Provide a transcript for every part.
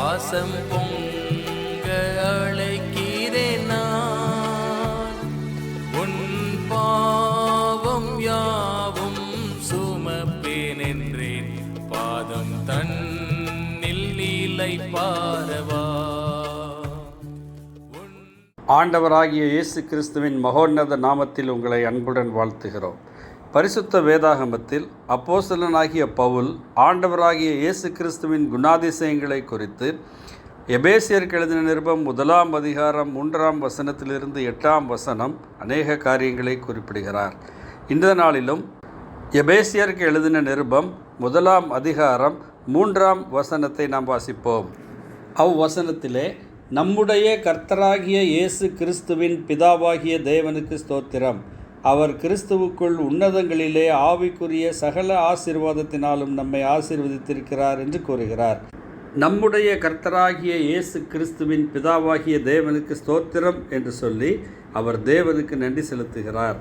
பாசம் பொங்க அழைக்கிறேன் நான். உன் பாவம் யாவும் சுமப்பேன் என்றேன் பாதம் தன்னில் நீலை பாரவா. ஆண்டவராகிய இயேசு கிறிஸ்துவின் மகோன்னத நாமத்தில் உங்களை அன்புடன் வாழ்த்துகிறோம். பரிசுத்த வேதாகமத்தில் அப்போசலனாகிய பவுல் ஆண்டவராகிய இயேசு கிறிஸ்துவின் குணாதிசயங்களை குறித்து எபேசியருக்கு எழுதின நிருபம் முதலாம் அதிகாரம் மூன்றாம் வசனத்திலிருந்து எட்டாம் வசனம் அநேக காரியங்களை குறிப்பிடுகிறார். இந்த நாளிலும் எபேசியருக்கு எழுதின நிருபம் முதலாம் அதிகாரம் மூன்றாம் வசனத்தை நாம் வாசிப்போம். அவ்வசனத்திலே நம்முடைய கர்த்தராகிய இயேசு கிறிஸ்துவின் பிதாவாகிய தேவனுக்கு ஸ்தோத்திரம். அவர் கிறிஸ்துவுக்குள் உன்னதங்களிலே ஆவிக்குரிய சகல ஆசீர்வாதத்தினாலும் நம்மை ஆசீர்வதித்திருக்கிறார் என்று கூறுகிறார். நம்முடைய கர்த்தராகிய இயேசு கிறிஸ்துவின் பிதாவாகிய தேவனுக்கு ஸ்தோத்திரம் என்று சொல்லி அவர் தேவனுக்கு நன்றி செலுத்துகிறார்.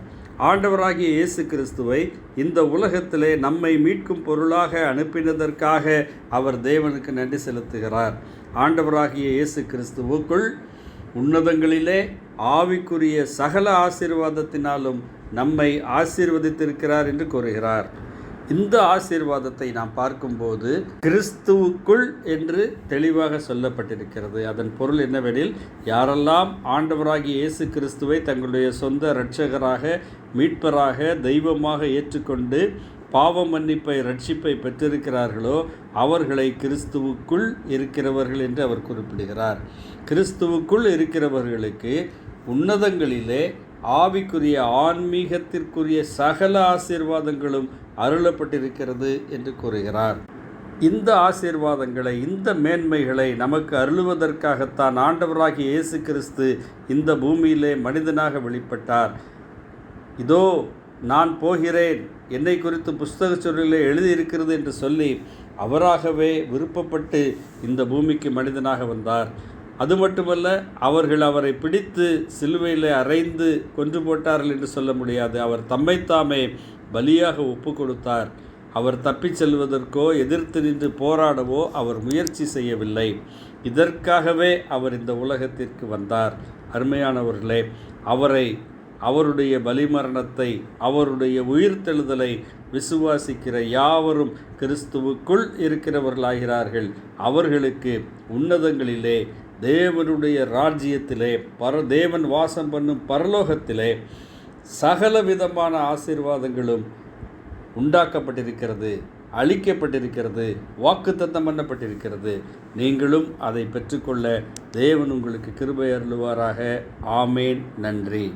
ஆண்டவராகிய இயேசு கிறிஸ்துவை இந்த உலகத்திலே நம்மை மீட்கும் பொருளாக அனுப்பினதற்காக அவர் தேவனுக்கு நன்றி செலுத்துகிறார். ஆண்டவராகிய இயேசு கிறிஸ்துவுக்குள் உன்னதங்களிலே ஆவிக்குரிய சகல ஆசீர்வாதத்தினாலும் நம்மை ஆசீர்வதித்திருக்கிறார் என்று கூறுகிறார். இந்த ஆசீர்வாதத்தை நாம் பார்க்கும்போது கிறிஸ்துவுக்குள் என்று தெளிவாக சொல்லப்பட்டிருக்கிறது. அதன் பொருள் என்னவெனில் யாரெல்லாம் ஆண்டவராகிய இயேசு கிறிஸ்துவை தங்களுடைய சொந்த இரட்சகராக மீட்பராக தெய்வமாக ஏற்றுக்கொண்டு பாவ மன்னிப்பை ரட்சிப்பை பெற்றிருக்கிறார்களோ அவர்களை கிறிஸ்துவுக்குள் இருக்கிறவர்கள் என்று அவர் குறிப்பிடுகிறார். கிறிஸ்துவுக்குள் இருக்கிறவர்களுக்கு உன்னதங்களிலே ஆவிக்குரிய ஆன்மீகத்திற்குரிய சகல ஆசீர்வாதங்களும் அருளப்பட்டிருக்கிறது என்று கூறுகிறார். இந்த ஆசீர்வாதங்களை இந்த மேன்மைகளை நமக்கு அருளுவதற்காகத்தான் ஆண்டவராகிய இயேசு கிறிஸ்து இந்த பூமியிலே மனிதனாக வெளிப்பட்டார். இதோ நான் போகிறேன். என்னை குறித்து புஸ்தக சொல்லிலே எழுதியிருக்கிறது என்று சொல்லி அவராகவே விருப்பப்பட்டு இந்த பூமிக்கு மனிதனாக வந்தார். அது மட்டுமல்ல அவர்கள் அவரை பிடித்து சிலுவையில் அறைந்து கொன்று போட்டார்கள் என்று சொல்ல முடியாது. அவர் தம்மைத்தாமே பலியாக ஒப்பு கொடுத்தார். அவர் தப்பிச் செல்வதற்கோ எதிர்த்து நின்று போராடவோ அவர் முயற்சி செய்யவில்லை. இதற்காகவே அவர் இந்த உலகத்திற்கு வந்தார். அருமையானவர்களே அவரை அவருடைய பலிமரணத்தை அவருடைய உயிர்த்தெழுதலை விசுவாசிக்கிற யாவரும் கிறிஸ்துவுக்குள் இருக்கிறவர்களாகிறார்கள். அவர்களுக்கு உன்னதங்களிலே தேவனுடைய ராஜ்யத்திலே பர தேவன் வாசம் பண்ணும் பரலோகத்திலே சகல விதமான ஆசீர்வாதங்களும் உண்டாக்கப்பட்டிருக்கிறது அளிக்கப்பட்டிருக்கிறது வாக்குத்தத்தம் பண்ணப்பட்டிருக்கிறது. நீங்களும் அதை பெற்றுக்கொள்ள தேவன் உங்களுக்கு கிருபை அருளுவாராக. ஆமேன். நன்றி.